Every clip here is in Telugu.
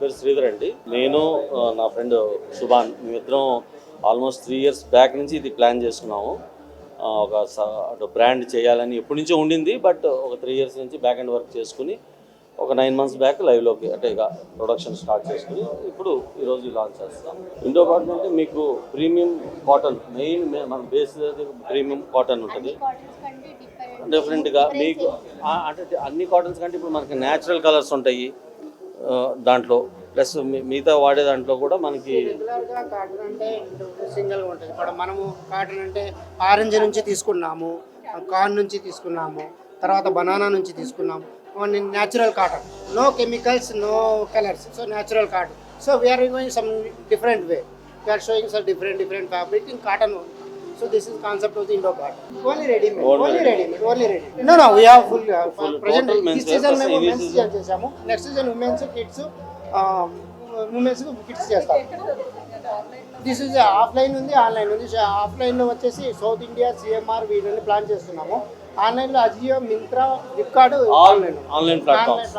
పేరు శ్రీధర్ అండి. నేను నా ఫ్రెండ్ సుభాన్. మేమిద్దరం ఆల్మోస్ట్ త్రీ ఇయర్స్ బ్యాక్ నుంచి ఇది ప్లాన్ చేసుకున్నాము. ఒక అటు బ్రాండ్ చేయాలని ఎప్పటి నుంచో ఉండింది బట్ ఒక త్రీ ఇయర్స్ నుంచి బ్యాక్ అండ్ వర్క్ చేసుకుని ఒక నైన్ మంత్స్ బ్యాక్ లైవ్లోకి అంటే ఇక ప్రొడక్షన్ స్టార్ట్ చేసుకుని ఇప్పుడు ఈరోజు లాంచ్ చేస్తాం ఇండో కాటన్ అంటే మీకు ప్రీమియం కాటన్ మెయిన్ మన బేస్ ప్రీమియం కాటన్ ఉంటుంది. డిఫరెంట్గా మీకు అంటే అన్ని కాటన్స్ కంటే ఇప్పుడు మనకి న్యాచురల్ కలర్స్ ఉంటాయి. దాంట్లో. ప్లస్ మిగతా వాడే దాంట్లో కూడా మనకి రెగ్యులర్గా కాటన్ అంటే సింగిల్గా ఉంటుంది. ఇప్పుడు మనము కాటన్ అంటే ఆరెంజ్ నుంచి తీసుకున్నాము కార్న్ నుంచి తీసుకున్నాము తర్వాత బనానా నుంచి తీసుకున్నాము. Natural cotton no chemicals no colours so natural cotton so we're going some different way we're showing some different different fabric in cotton so this is concept of the Indo cotton only readymade Only only readymade only ready no no we have full Full present total men's ఈ wear సీజన్ plus మేము మెన్స్ season- చేసాము next season women's kids women's kids చేస్తాము దిస్ ఇస్ ఆఫ్లైన్ ఉంది. ఆన్లైన్ ఉంది ఆఫ్లైన్లో వచ్చేసి సౌత్ ఇండియా సిఎంఆర్ వీటిని ప్లాన్ చేస్తున్నాము. ఆన్లైన్లో Ajio Myntra Flipkart online. Online platforms.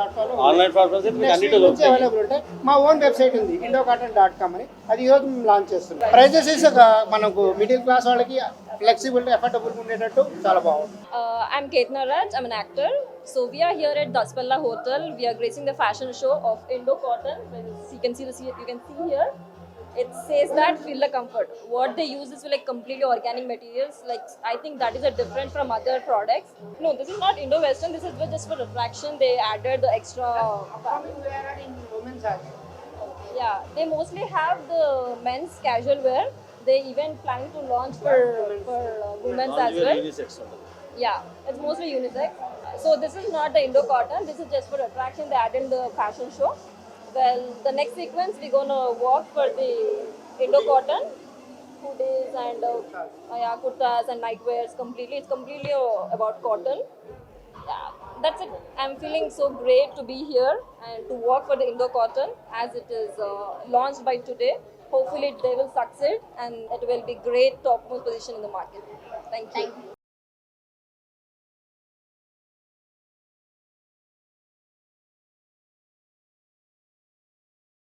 దొరుకుతాయి. అవైలబుల్ ఉంటాయి. మా ఓన్ వెబ్సైట్ ఉంది ఇండో కాటన్ డాట్ కామ్ అని. అది ఈరోజు మేము లాంచ్ చేస్తున్నాం. ప్రైజెస్ ఇస్ మనకు మిడిల్ క్లాస్ వాళ్ళకి ఫ్లెక్సిబుల్ ఎఫర్టబుల్ ఉండేటట్టు చాలా బాగుంది. Uh, an actor. So we are here at Daspalla Hotel. We are gracing the fashion show of Indo Cotton. Well, You can see the you can see here. it says that feel the comfort. What they use is like completely organic materials. Like I think that is a different from other products. No, this is not Indo-Western. This is just for refraction. They added the extra. wear in women's Yeah, they mostly have the men's casual wear. They even plan to launch for for uh, women's as well. Yeah, it's mostly unisex. So this is not the Indo cotton. This is just for attraction. They added the fashion show. Well, the next sequence we're gonna walk for the Indo cotton, hoodies and uh, yeah, kurtas and nightwears. Completely, it's completely uh, about cotton. Yeah, that's it. I'm feeling so great to be here and to work for the Indo cotton as it is uh, launched by today. Hopefully they will succeed and it will be great topmost position in the market. Thank you.